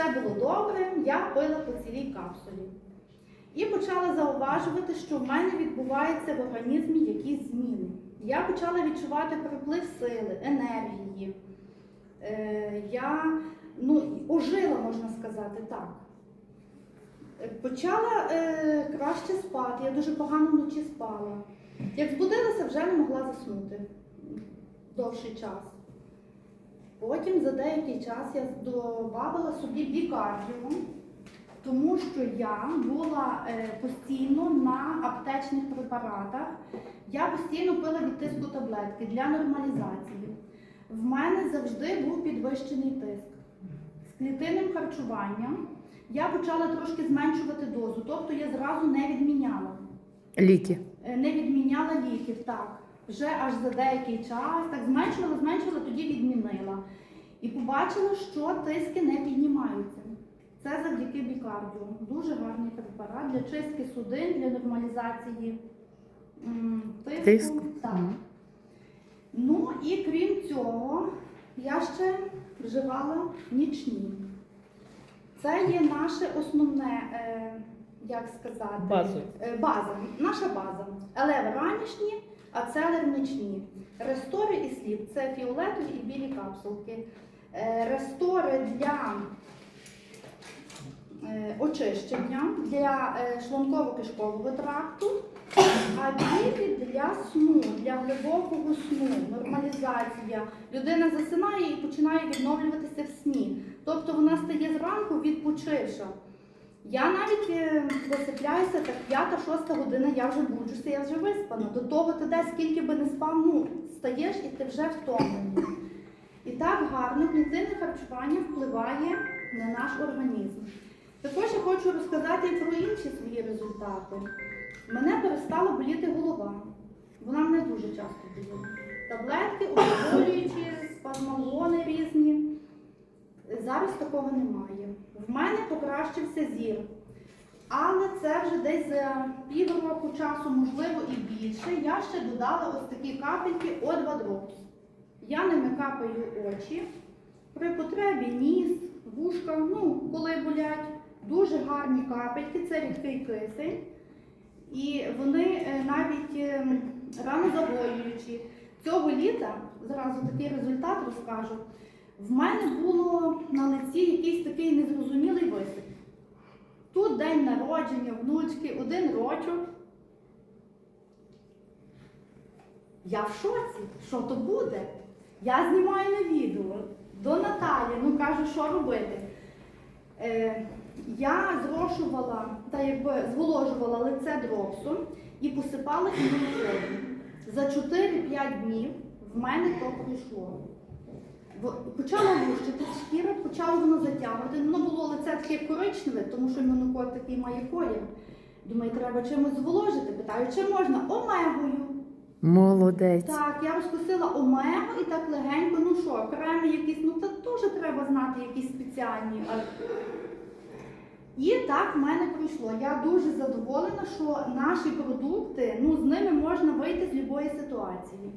все було добре, я пила по цілій капсулі. І почала зауважувати, що в мене відбуваються в організмі якісь зміни. Я почала відчувати приплив сили, енергії. Е, я ну, ожила, можна сказати, так. Е, Почала е, краще спати, я дуже погано вночі спала. Як збудилася, вже не могла заснути довший час. Потім за деякий час я додавала собі бікардіо, тому що я була е, постійно на аптечних препаратах. Я постійно пила від тиску таблетки для нормалізації. В мене завжди був підвищений тиск. З клітинним харчуванням я почала трошки зменшувати дозу, тобто я зразу не відміняла. Ліки. Е, Не відміняла ліків, так. Вже аж за деякий час, так зменшувала, зменшувала, тоді відмінила. І побачила, що тиски не піднімаються. Це завдяки бікардіо. Дуже гарний препарат для чистки судин, для нормалізації тиску. Тиску. Так. Ну і крім цього, я ще вживала нічні. Це є наше основне, е, як сказати, Базове. Е, база, наша база. Елеви ранішні, а целер нічні. Рестори і слід це фіолетові і білі капсулки. Е, Рестори для е, очищення, для е, шлунково-кишкового тракту, а білі для сну, для глибокого сну, нормалізація. Людина засинає і починає відновлюватися в сні. Тобто вона стає зранку відпочивша. Я навіть е, висипляюся так 5-6 година, я вже буджуся, я вже виспана. До того ти десь скільки би не спав, ну стаєш і ти вже втомлений. І так гарно клітинне харчування впливає на наш організм. Також я хочу розказати і про інші свої результати. Мене перестала боліти голова. Вона мене дуже часто боліла. Таблетки, успокоюючі, Зараз такого немає. В мене покращився зір. Але це вже десь за півроку часу, можливо, і більше. Я ще додала ось такі капельки O2 Drops. Я ними капаю очі. При потребі ніс, вушка, ну, коли болять. Дуже гарні капельки, це рідкий кисень. І вони е, навіть е, ранозагоюючі. Цього літа, зразу такий результат розкажу. В мене було на лиці якийсь такий незрозумілий висип. Тут день народження, внучки, один рочок. Я в шоці, що то буде? Я знімаю на відео до Наталі, ну кажу, що робити. Е, я зрошувала та якби зволожувала лице дропсом і посипала імунокодом. За 4-5 днів в мене то пройшло. Почала лущити шкіра, почало воно затягувати. Воно було лице таке коричневе, тому що імунокод такий має колір. Думаю, треба чимось зволожити. Питаю, чи можна? Омегою. Молодець. Так, я розкусила омегу і так легенько, ну що, креми якісь, ну та теж треба знати якісь спеціальні. І так в мене пройшло. Я дуже задоволена, що наші продукти, ну з ними можна вийти з будь-якої ситуації.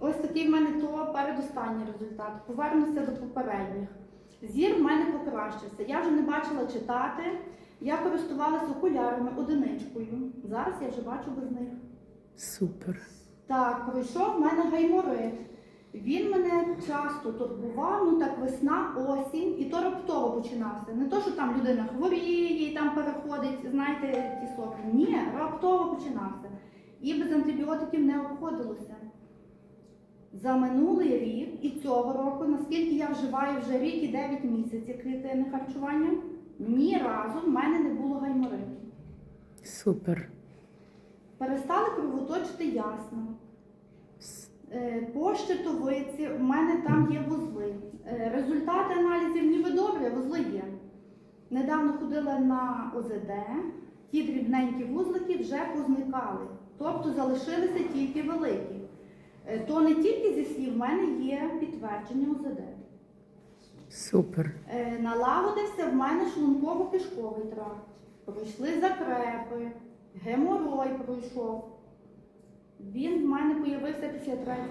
Ось такий в мене то передостанній результат. Повернуся до попередніх. Зір в мене покращився. Я вже не бачила читати. Я користувалася окулярами одиничкою. Зараз я вже бачу без них. Супер. Так, пройшов в мене гайморит. Він мене часто турбував, ну так весна, осінь, і то раптово починався. Не то, що там людина хворіє і там переходить, знаєте, ті соки. Ні, раптово починався. І без антибіотиків не обходилося. За минулий рік і цього року, наскільки я вживаю вже рік і 9 місяців клітинне харчування, ні разу в мене не було гаймориту. Супер. Перестали кровоточити ясно. Е, По щитовиці в мене там є вузли. Е, Результати аналізів ніби добрі, вузли є. Недавно ходила на ОЗД, ті дрібненькі вузлики вже позникали. Тобто залишилися тільки великі. Е, То не тільки зі слів, в мене є підтвердження ОЗД. Супер. Е, Налагодився в мене шлунково-кишковий тракт. Пройшли закрепи, геморой пройшов. Він в мене появився після третього.